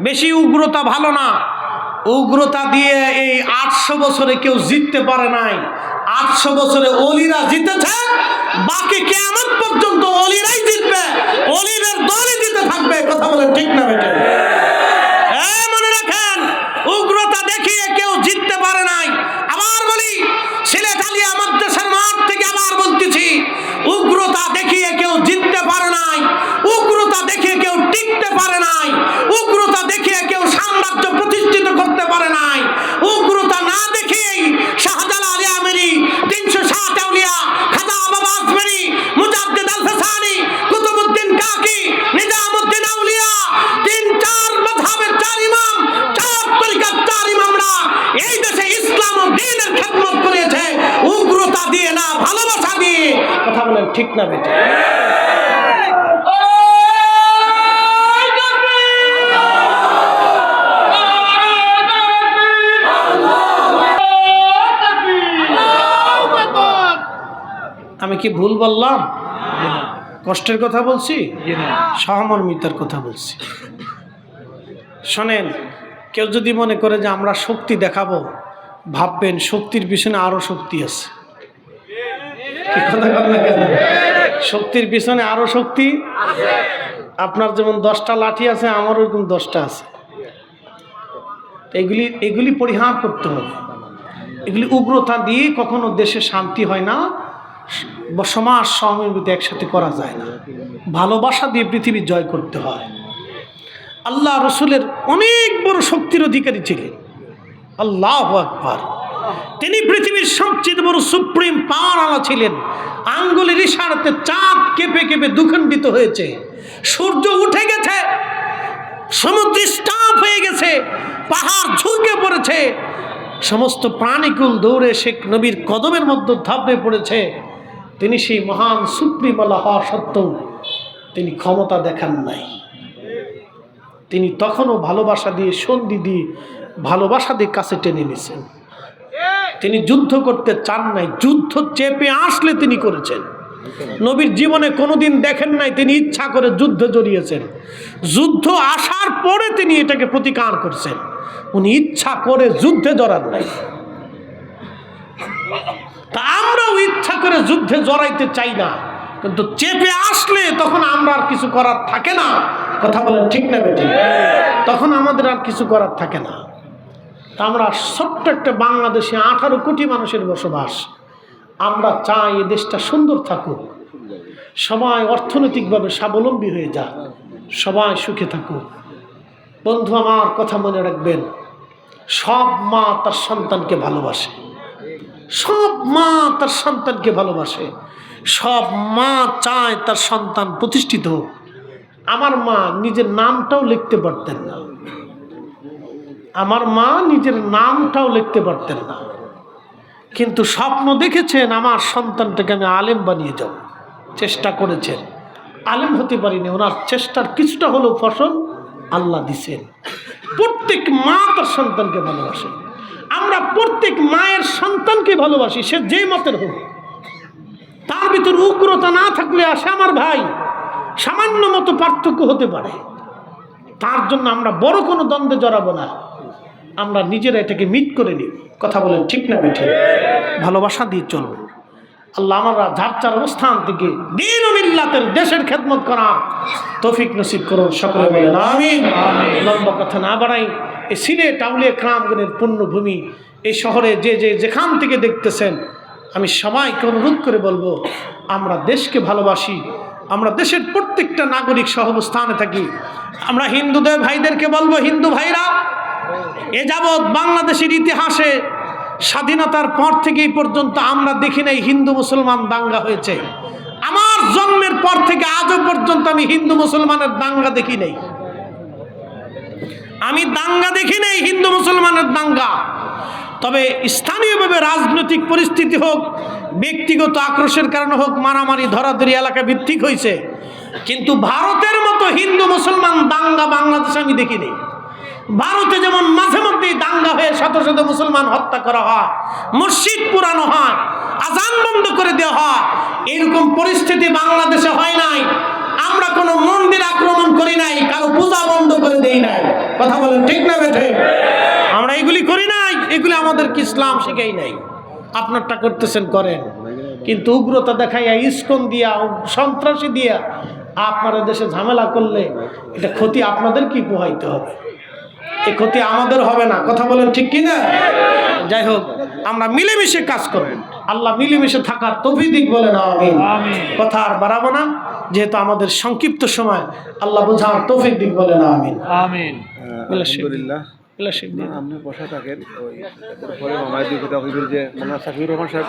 বেশি উগ্রতা ভালো না। উগ্রতা দিয়ে এই আটশো বছরে কেউ জিততে পারে নাই। আটশো বছরে অলিরা জিতেছে, বাকি কেমন পর্যন্ত বলেন, ঠিক না বেটা আমি কি ভুল বললাম? কষ্টের কথা বলছি? সহমর্মিতার কথা বলছি। শোনেন, কেউ যদি মনে করে যে আমরা শক্তি দেখাবো, ভাববেন শক্তির পিছনে আরও শক্তি আছে। শক্তির পিছনে আরও শক্তি? আপনার যেমন দশটা লাঠি আছে, আমার ওইরকম দশটা আছে। এগুলি এগুলি পরিহার করতে হবে। এগুলি উগ্রতা দিয়ে কখনো দেশে শান্তি হয় না সমাজ সহমিত একসাথে করা যায় না। ভালোবাসা দিয়ে পৃথিবী জয় করতে হয়। আল্লাহ রসুলের অনেক বড় শক্তির অধিকারী ছিলেন। আল্লাহ আকবার। তিনি পৃথিবীর সবচেয়ে বড় সুপ্রিম পাওয়ার আলা ছিলেন। আঙ্গুলের ইশারাতে চাঁদ কেঁপে কেঁপে দুখণ্ডিত হয়েছে। সূর্য উঠে গেছে, সমুদ্র স্টাফ হয়ে গেছে, পাহাড় ঝুঁকে পড়েছে। সমস্ত প্রাণীকুল দৌড়ে শেখ নবীর কদমের মধ্যে ধাপে পড়েছে। তিনি সেই মহান সুপ্রিমলা হওয়া সত্ত্বেও তিনি ক্ষমতা দেখান নাই। তিনি তখনও ভালোবাসা দিয়ে, সন্ধি দিয়ে ভালোবাসা দিয়ে কাছে টেনে নিয়েছেন। তিনি যুদ্ধ করতে চান নাই, যুদ্ধ চেপে আসলে তিনি করেছেন। নবীর জীবনে কোনোদিন দেখেন নাই তিনি ইচ্ছা করে যুদ্ধ জড়িয়েছেন। যুদ্ধ আসার পরে তিনি এটাকে প্রতিকার করছেন। উনি ইচ্ছা করে যুদ্ধে জড়ান নাই। তা আমরাও ইচ্ছা করে যুদ্ধে জড়াইতে চাই না, কিন্তু চেপে আসলে তখন আমরা আর কিছু করার থাকে না। কথা বলেন ঠিক না বেটি তখন আমাদের আর কিছু করার থাকে না। আমরা ছোট্ট একটা বাংলাদেশে আঠারো কোটি মানুষের বসবাস। আমরা চাই এ দেশটা সুন্দর থাকুক। সবাই অর্থনৈতিকভাবে স্বাবলম্বী হয়ে যাক। সবাই সুখে থাকুক। বন্ধু, আমার কথা মনে রাখবেন, সব মা তার সন্তানকে ভালোবাসে। সব মা তার সন্তানকে ভালোবাসে। সব মা চায় তার সন্তান প্রতিষ্ঠিত হোক। আমার মা নিজের নামটাও লিখতে পারতেন না। আমার মা নিজের নামটাও লিখতে পারতেন না। কিন্তু স্বপ্ন দেখেছেন আমার সন্তানটাকে আমি আলেম বানিয়ে যাব চেষ্টা করেছেন। আলেম হতে পারিনি, ওনার চেষ্টার কিছুটা হলেও ফসল আল্লাহ দিছেন। প্রত্যেক মা তার সন্তানকে ভালোবাসে। আমরা প্রত্যেক মায়ের সন্তানকে ভালোবাসি, সে যে মতের হোক। তার ভিতর উগ্রতা না থাকলে আসে আমার ভাই, সামান্য মতো পার্থক্য হতে পারে। তার জন্য আমরা বড় কোনো দ্বন্দ্বে জড়াবো না। আমরা নিজেরা এটাকে মিট করে নিই। কথা বলেন ঠিক না বেঠে ভালোবাসা দিয়ে চলব আল্লাহ আমরা যার অবস্থান থেকে দিন মিল্লাতের দেশের খেদমত করা তৌফিক নসিব করুন সকলে বলেন আমি লম্বা কথা না বাড়াই এই সিলেট আউলিয়া ক্রামগণের পুণ্যভূমি এই শহরে যে যে যেখান থেকে দেখতেছেন আমি সবাইকে অনুরোধ করে বলব আমরা দেশকে ভালোবাসি আমরা দেশের প্রত্যেকটা নাগরিক সহবস্থানে থাকি। আমরা হিন্দুদের ভাইদেরকে বলব হিন্দু ভাইরা এ যাবৎ বাংলাদেশের ইতিহাসে স্বাধীনতার পর থেকে এই পর্যন্ত আমরা দেখি নাই হিন্দু মুসলমান দাঙ্গা হয়েছে। আমার জন্মের পর থেকে আজও পর্যন্ত আমি হিন্দু মুসলমানের দাঙ্গা দেখি নাই। আমি দাঙ্গা দেখি নাই হিন্দু মুসলমানের দাঙ্গা। তবে স্থানীয়ভাবে রাজনৈতিক পরিস্থিতি হোক, ব্যক্তিগত আক্রোশের কারণে হোক, মারামারি, ধরাধরি এলাকা ভিত্তিক হয়েছে। কিন্তু ভারতের মতো হিন্দু মুসলমান দাঙ্গা বাংলাদেশে আমি দেখিনি ভারতে যেমন মাঝে মধ্যেই দাঙ্গা হয়ে শত শত মুসলমান হত্যা করা হয়, মসজিদ পুরানো হয়, আজান বন্ধ করে দেওয়া হয়, এরকম পরিস্থিতি বাংলাদেশে হয় নাই। আমরা কোনো মন্দির আক্রমণ করি নাই, কারও পূজা বন্ধ করে দেই নাই। কথা বলেন ঠিক না বেঠে? আমরা এগুলি করি নাই, এগুলি আমাদেরকে ইসলাম শিখাই নাই। আপনারটা করতেছেন, করেন। কিন্তু উগ্রতা দেখাইয়া, ইস্কন দিয়া, সন্ত্রাসী দিয়া আপনারা দেশে ঝামেলা করলে এটা ক্ষতি আপনাদের কি পোহাইতে হবে? এই ক্ষতি আমাদের হবে না। কথা বলেন ঠিক কি না যাই হোক আমরা মিলেমিশে কাজ করব আল্লাহ মিলেমিশে থাকার তৌফিক বলেন আমিন। কথা আর বাড়াবো না যেহেতু আমাদের সংক্ষিপ্ত সময় আল্লাহ বোঝার তৌফিক দিক বলেন আমিন। আমিন। আলহামদুলিল্লাহ। আপনি বসা থাকেন ওই যে মোনা সাকিবুর রহমান সাহেব।